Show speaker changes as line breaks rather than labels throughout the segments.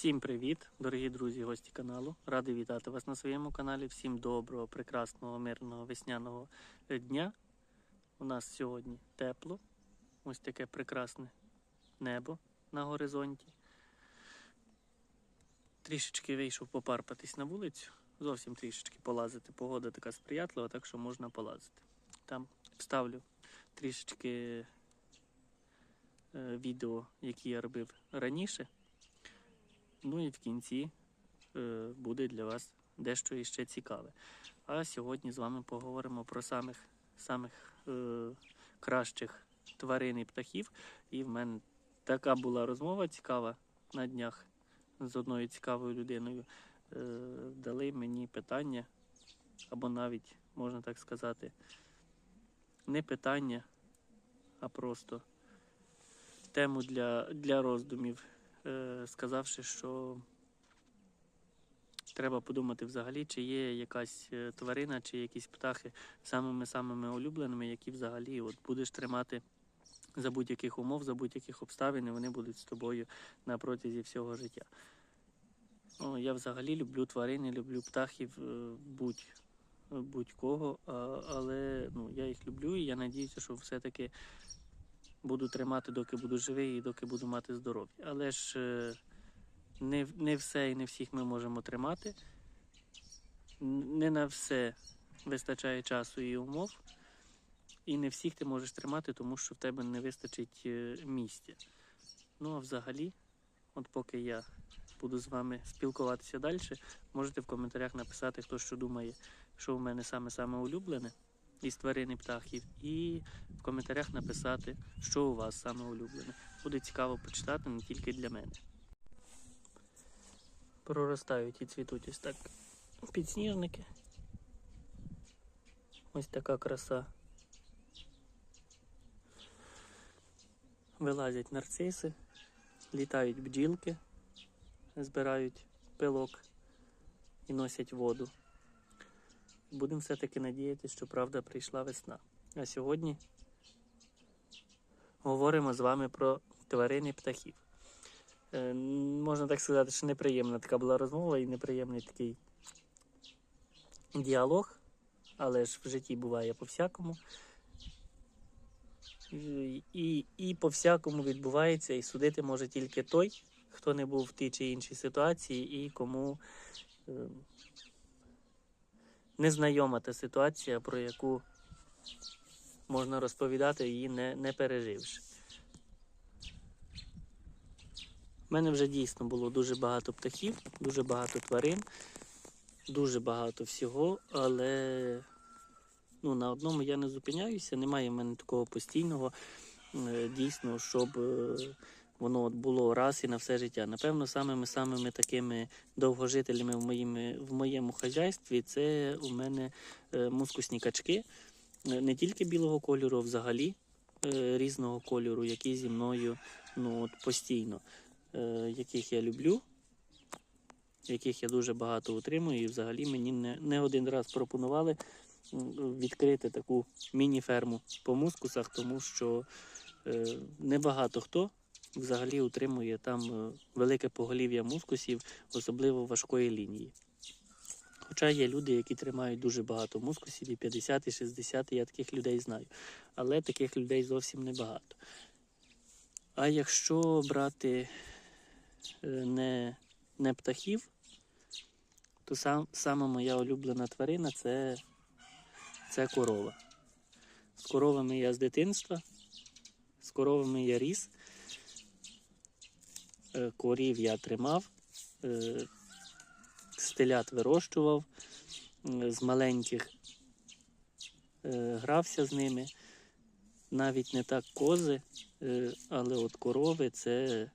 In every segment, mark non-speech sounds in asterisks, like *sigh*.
Всім привіт, дорогі друзі, гості каналу. Радий вітати вас на своєму каналі. Всім доброго, прекрасного, мирного весняного е, дня. У нас сьогодні тепло. Ось таке прекрасне небо на горизонті. Трішечки вийшов попарпатись на вулицю. Зовсім трішечки полазити. Погода така сприятлива, так що можна полазити. Там вставлю трішечки е, відео, які я робив раніше. Ну і в кінці е, буде для вас дещо іще цікаве. А сьогодні з вами поговоримо про самих, самих е, кращих тварин і птахів. І в мене така була розмова цікава на днях з одною цікавою людиною. Е, дали мені питання, або навіть, можна так сказати, не питання, а просто тему для, для роздумів сказавши, що треба подумати взагалі, чи є якась е, тварина, чи якісь птахи самими-самими улюбленими, які взагалі от будеш тримати за будь-яких умов, за будь-яких обставин, і вони будуть з тобою на протязі всього життя. Ну, я взагалі люблю тварини, люблю птахів е, будь, будь-кого, але ну, я їх люблю і я надіюся, що все-таки буду тримати, доки буду живий і доки буду мати здоров'я. Але ж е, не, не все і не всіх ми можемо тримати. Не на все вистачає часу і умов. І не всіх ти можеш тримати, тому що в тебе не вистачить е, місця. Ну а взагалі, от поки я буду з вами спілкуватися далі, можете в коментарях написати, хто що думає, що в мене саме-саме улюблене із тварин і птахів, і в коментарях написати, що у вас саме улюблене. Буде цікаво почитати не тільки для мене. Проростають і цвітуть ось так підсніжники. Ось така краса. Вилазять нарциси, літають бджілки, збирають пилок і носять воду. Будемо все-таки надіятися, що правда прийшла весна. А сьогодні говоримо з вами про тварин і птахів. Е, можна так сказати, що неприємна така була розмова і неприємний такий діалог, але ж в житті буває по-всякому. І, і, і по-всякому відбувається, і судити може тільки той, хто не був в тій чи іншій ситуації, і кому е, незнайома та ситуація, про яку можна розповідати, її не, не переживши. У мене вже дійсно було дуже багато птахів, дуже багато тварин, дуже багато всього, але ну, на одному я не зупиняюся, немає в мене такого постійного, е, дійсно, щоб е, воно от було раз і на все життя. Напевно, самими самими такими довгожителями в, моїми, в моєму хазяйстві це у мене е, мускусні качки, Е, не тільки білого кольору, а взагалі е, різного кольору, які зі мною ну, от, постійно, яких я люблю. Яких я дуже багато утримую, і взагалі мені не, не один раз пропонували відкрити таку міні-ферму по мускусах, тому що е, небагато хто взагалі утримує там е, велике поголів'я мускусів, особливо важкої лінії. Хоча є люди, які тримають дуже багато мускусів, і 50, і 60, я таких людей знаю. Але таких людей зовсім небагато. А якщо брати е, не, не птахів, то сам, сама моя улюблена тварина це, це корова. З коровами я з дитинства, з коровами я ріс, корів я тримав, е, стелят вирощував, е, з маленьких е, грався з ними. Навіть не так кози, е, але от корови це,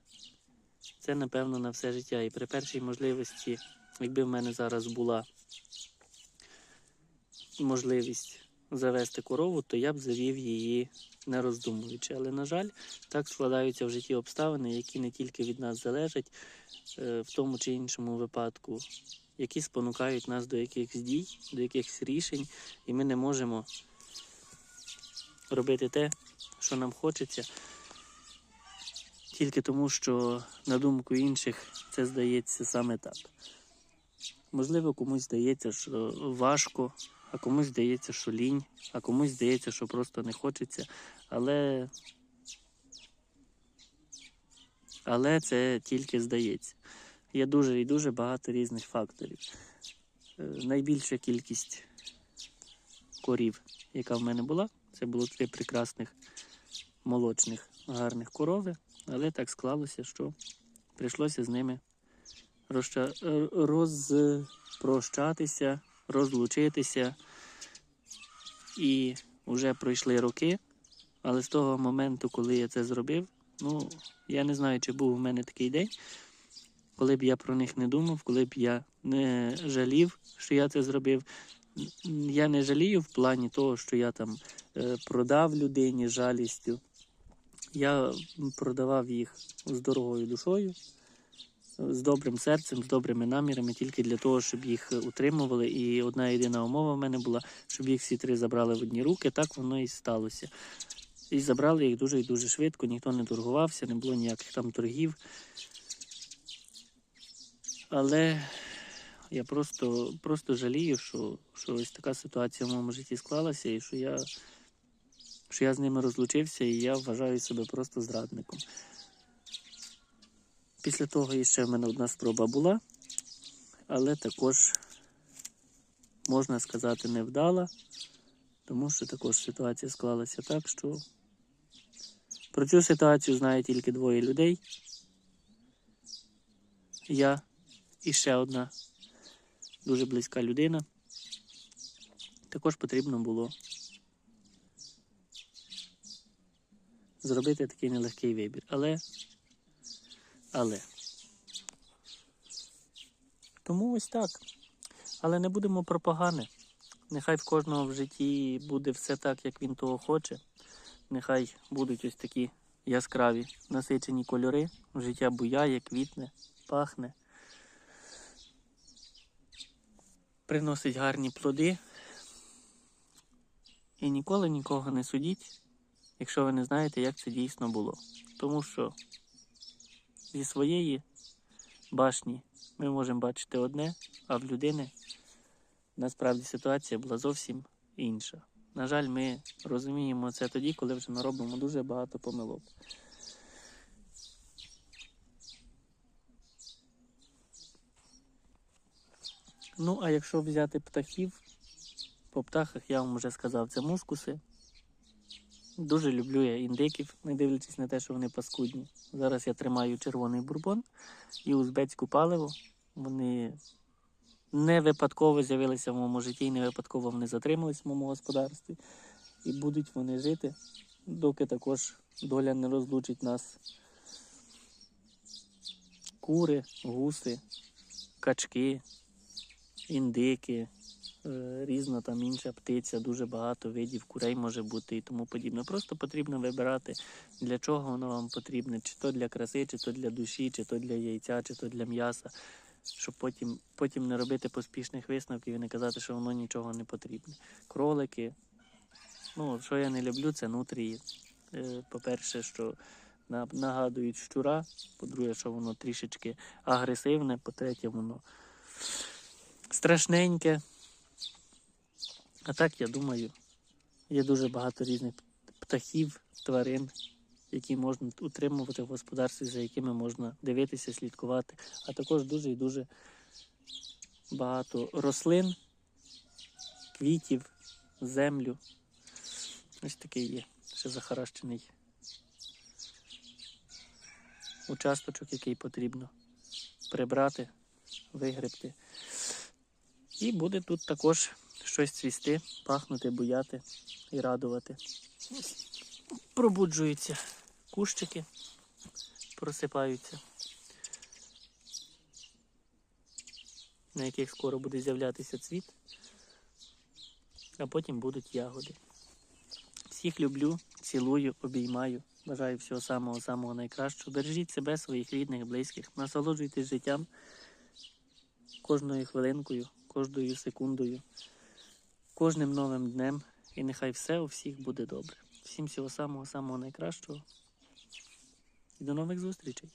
це напевно на все життя. І при першій можливості, якби в мене зараз була можливість завести корову, то я б завів її не роздумуючи. Але, на жаль, так складаються в житті обставини, які не тільки від нас залежать, е, в тому чи іншому випадку, які спонукають нас до якихось дій, до якихось рішень, і ми не можемо робити те, що нам хочеться, Тільки тому, що на думку інших це здається саме так. Можливо, комусь здається, що важко, а комусь здається, що лінь, а комусь здається, що просто не хочеться. Але, але це тільки здається. Є дуже і дуже багато різних факторів. Е, Найбільша кількість корів, яка в мене була, це було три прекрасних молочних гарних корови, але так склалося, що прийшлося з ними е, розпрощатися, розлучитися. І вже пройшли роки, але з того моменту, коли я це зробив, ну, я не знаю, чи був у мене такий день, коли б я про них не думав, коли б я не жалів, що я це зробив. Я не жалію в плані того, що я там е, продав людині жалістю. Я продавав їх з дорогою душою, з добрим серцем, з добрими намірами, тільки для того, щоб їх утримували. І одна єдина умова в мене була, щоб їх всі три забрали в одні руки. Так воно і сталося. І забрали їх дуже і дуже швидко, ніхто не торгувався, не було ніяких там торгів. Але я просто, просто жалію, що, що ось така ситуація в моєму житті склалася, і що я, що я з ними розлучився, і я вважаю себе просто зрадником. Після того іще в мене одна спроба була, але також, можна сказати, невдала, тому що також ситуація склалася так, що про цю ситуацію знає тільки двоє людей. Я і ще одна дуже близька людина. Також потрібно було зробити такий нелегкий вибір. Але, але. Тому ось так. Але не будемо про погане. Нехай в кожного в житті буде все так, як він того хоче. Нехай будуть ось такі яскраві насичені кольори. Життя буяє, квітне, пахне. Приносить гарні плоди. І ніколи нікого не судіть, якщо ви не знаєте, як це дійсно було. Тому що зі своєї башні ми можемо бачити одне, а в людини насправді ситуація була зовсім інша. На жаль, ми розуміємо це тоді, коли вже наробимо дуже багато помилок. Ну, а якщо взяти птахів, по птахах я вам вже сказав, це мускуси. Дуже люблю я індиків, не дивлячись на те, що вони паскудні. Зараз я тримаю червоний бурбон і узбецьку паливо. Вони не випадково з'явилися в моєму житті, і не випадково вони затримались в моєму господарстві. І будуть вони жити, доки також доля не розлучить нас. Кури, гуси, качки, індики, різна там інша птиця, дуже багато видів курей може бути і тому подібне. Просто потрібно вибирати, для чого воно вам потрібне, чи то для краси, чи то для душі, чи то для яйця, чи то для м'яса, щоб потім, потім не робити поспішних висновків і не казати, що воно нічого не потрібне. Кролики. Ну, що я не люблю, це нутрії. Е, По-перше, що на- нагадують щура, по-друге, що воно трішечки агресивне, по-третє, воно страшненьке. А так, я думаю, є дуже багато різних птахів, тварин, які можна утримувати в господарстві, за якими можна дивитися, слідкувати, а також дуже і дуже багато рослин, квітів, землю. Ось такий є ще захаращений участочок, який потрібно прибрати, вигребти. І буде тут також щось цвісти, пахнути, буяти і радувати. Пробуджуються кущики, просипаються, на яких скоро буде з'являтися цвіт, а потім будуть ягоди. Всіх люблю, цілую, обіймаю. Бажаю всього самого-самого найкращого. Бережіть себе, своїх рідних, близьких, насолоджуйтесь життям кожною хвилинкою, кожною секундою, кожним новим днем. І нехай все у всіх буде добре. Всім всього самого-самого найкращого. І до нових зустрічей.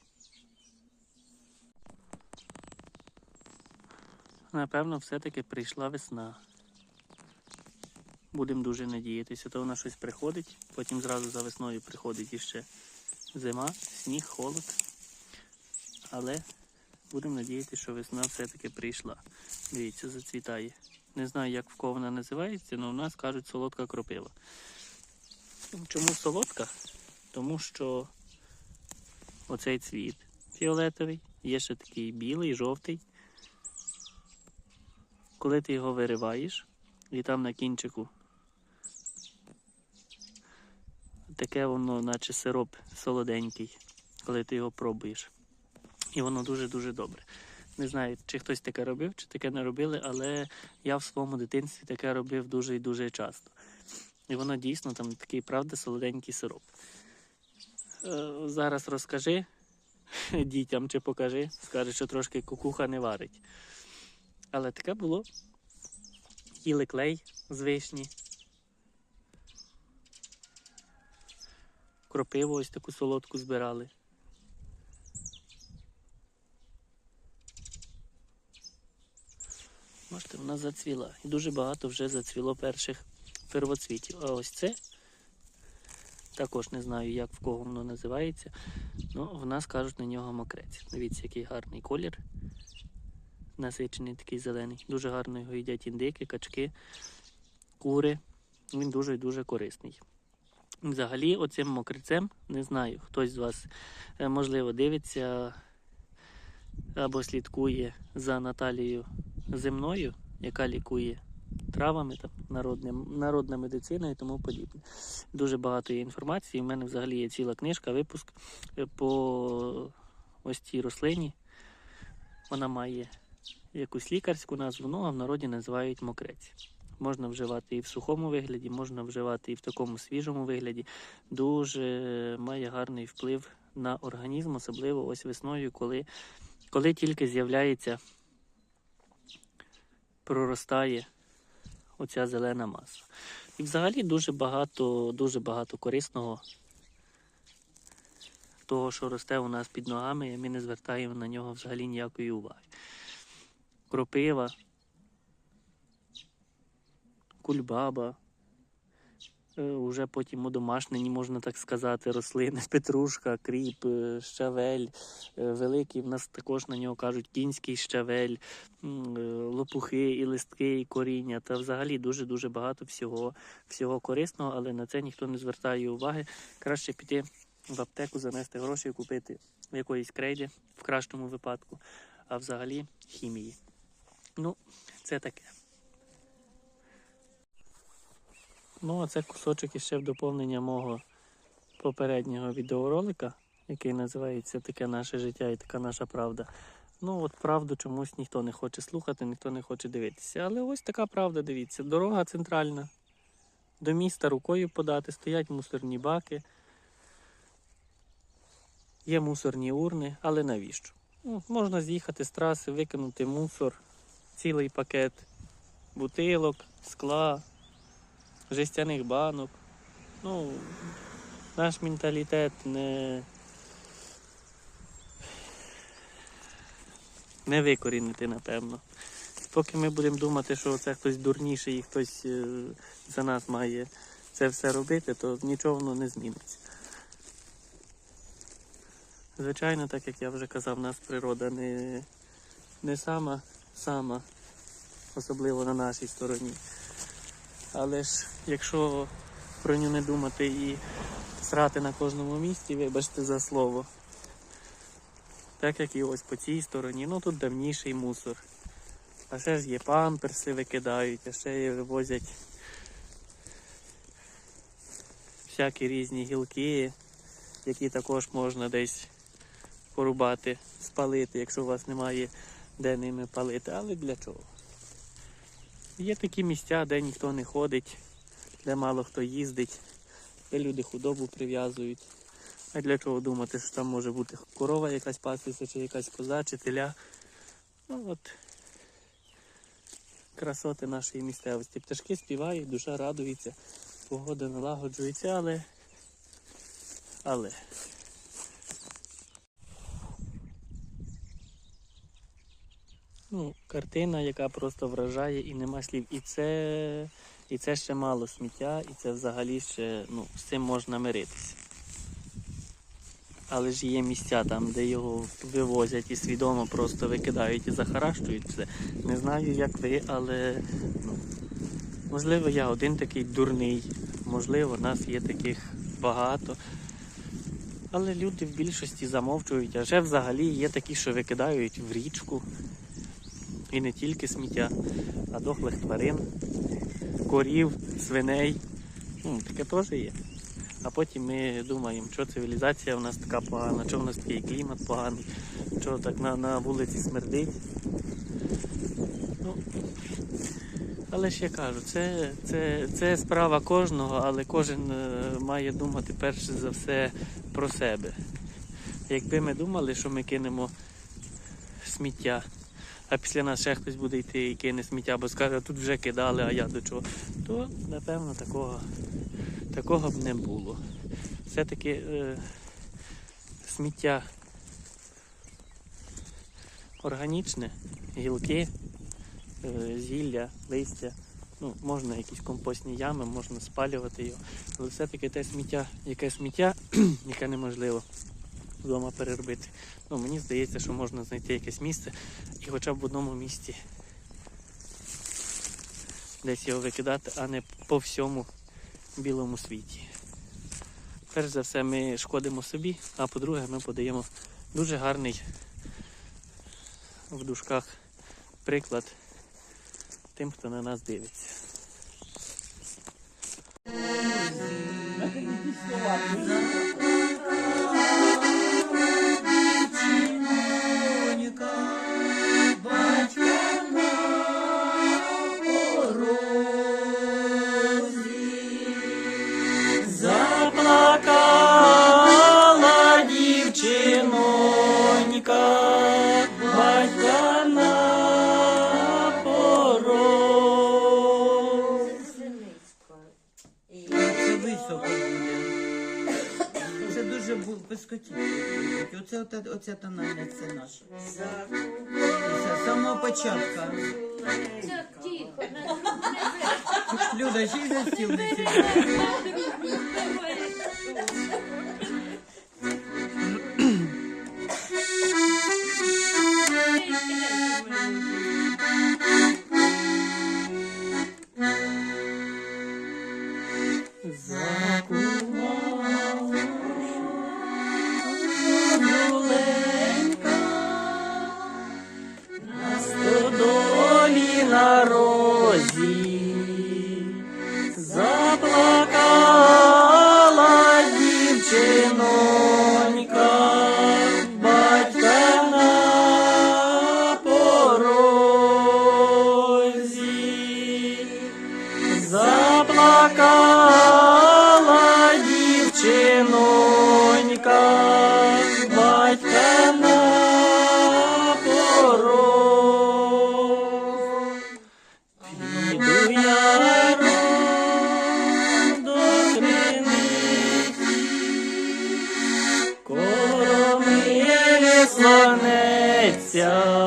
Напевно, все-таки прийшла весна. Будемо дуже надіятися, то вона щось приходить, потім зразу за весною приходить іще зима, сніг, холод. Але будемо надіятися, що весна все-таки прийшла. Дивіться, зацвітає. Не знаю, як в кого вона називається, але в нас кажуть солодка кропива. Чому солодка? Тому що оцей цвіт фіолетовий, є ще такий білий, жовтий. Коли ти його вириваєш, і там на кінчику таке воно, наче сироп солоденький, коли ти його пробуєш. І воно дуже-дуже добре. Не знаю, чи хтось таке робив, чи таке не робили, але я в своєму дитинстві таке робив дуже і дуже часто. І воно дійсно там такий, правда, солоденький сироп. Е, зараз розкажи *laughs* дітям чи покажи, скаже, що трошки кукуха не варить. Але таке було. Їли клей з вишні. Кропиву ось таку солодку збирали. Бачите, вона зацвіла. І дуже багато вже зацвіло перших первоцвітів. А ось це також не знаю, як в кого воно називається. Ну, в нас кажуть на нього мокрець. Дивіться, який гарний колір. Насичений такий зелений. Дуже гарно його їдять індики, качки, кури. Він дуже дуже корисний. Взагалі, оцим мокрицем, не знаю, хтось з вас, е, можливо, дивиться або слідкує за Наталією земною, яка лікує травами, там, народним, народна медицина і тому подібне. Дуже багато є інформації. У мене взагалі є ціла книжка, випуск е, по ось цій рослині. Вона має якусь лікарську назву, ну а в народі називають мокрець. Можна вживати і в сухому вигляді, можна вживати і в такому свіжому вигляді. Дуже має гарний вплив на організм, особливо ось весною, коли, коли тільки з'являється, проростає оця зелена маса. І взагалі дуже багато, дуже багато корисного того, що росте у нас під ногами, і ми не звертаємо на нього взагалі ніякої уваги. Кропива, кульбаба, е, уже потім удомашнені, можна так сказати, рослини, *laughs* петрушка, кріп, е, щавель, е, великий. В нас також на нього кажуть кінський щавель, е, лопухи, і листки, і коріння. Та взагалі дуже-дуже багато всього, всього корисного, але на це ніхто не звертає уваги. Краще піти в аптеку, занести гроші і купити якоїсь крейди в кращому випадку, а взагалі хімії. Ну, це таке. Ну, а це кусочок іще в доповнення мого попереднього відеоролика, який називається Таке наше життя і така наша правда. Ну, от правду чомусь ніхто не хоче слухати, ніхто не хоче дивитися. Але ось така правда, дивіться. Дорога центральна. До міста рукою подати, стоять мусорні баки. Є мусорні урни, але навіщо? Ну, можна з'їхати з траси, викинути мусор, цілий пакет бутилок, скла, жестяних банок. Ну, наш менталітет не, не викорінити, напевно. Поки ми будемо думати, що це хтось дурніший і хтось е, за нас має це все робити, то нічого воно не зміниться. Звичайно, так як я вже казав, нас природа не, не сама, сама, особливо на нашій стороні. Але ж якщо про нього не думати і срати на кожному місці, вибачте за слово. Так як і ось по цій стороні, ну тут давніший мусор. А ще ж є памперси викидають, а ще є вивозять всякі різні гілки, які також можна десь порубати, спалити, якщо у вас немає де ними палити. Але для чого? Є такі місця, де ніхто не ходить, де мало хто їздить, де люди худобу прив'язують. А для чого думати, що там може бути корова якась пастися, чи якась коза, чи теля. Ну от красоти нашої місцевості. Пташки співають, душа радується, погода налагоджується, але. Але. Ну, картина, яка просто вражає і нема слів. І це, і це ще мало сміття, і це взагалі ще ну, з цим можна миритися. Але ж є місця там, де його вивозять і свідомо просто викидають і захаращують все. Не знаю, як ви, але ну, можливо, я один такий дурний, можливо, нас є таких багато. Але люди в більшості замовчують, а вже взагалі є такі, що викидають в річку. І не тільки сміття, а дохлих тварин, корів, свиней. Ну, таке теж є. А потім ми думаємо, що цивілізація в нас така погана, що в нас такий клімат поганий, що так на, на вулиці смердить. Ну, але ж я кажу, це, це, це справа кожного, але кожен е, має думати перш за все про себе. Якби ми думали, що ми кинемо сміття, а після нас ще хтось буде йти і кине сміття, бо скаже, тут вже кидали, а я до чого, то напевно такого, такого б не було. Все-таки е, сміття органічне, гілки, е, зілля, листя. Ну, можна якісь компостні ями, можна спалювати його. Але все-таки те сміття, яке сміття, *clears throat* яке неможливо вдома переробити. Ну, мені здається, що можна знайти якесь місце і хоча б в одному місці десь його викидати, а не по всьому білому світі. Перш за все, ми шкодимо собі, а по-друге, ми подаємо дуже гарний в дужках приклад тим, хто на нас дивиться. Заплакала
Це дуже без котів. Оце, оце, оця тональна це наша. З самого початку.
Це тихо,
Люда, ще й за стіл не сідає.
Yeah.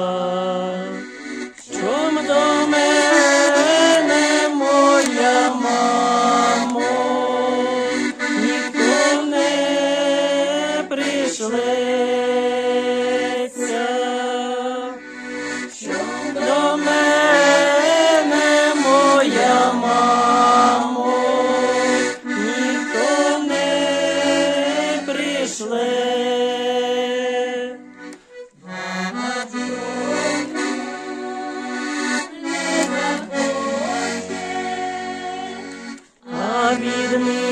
David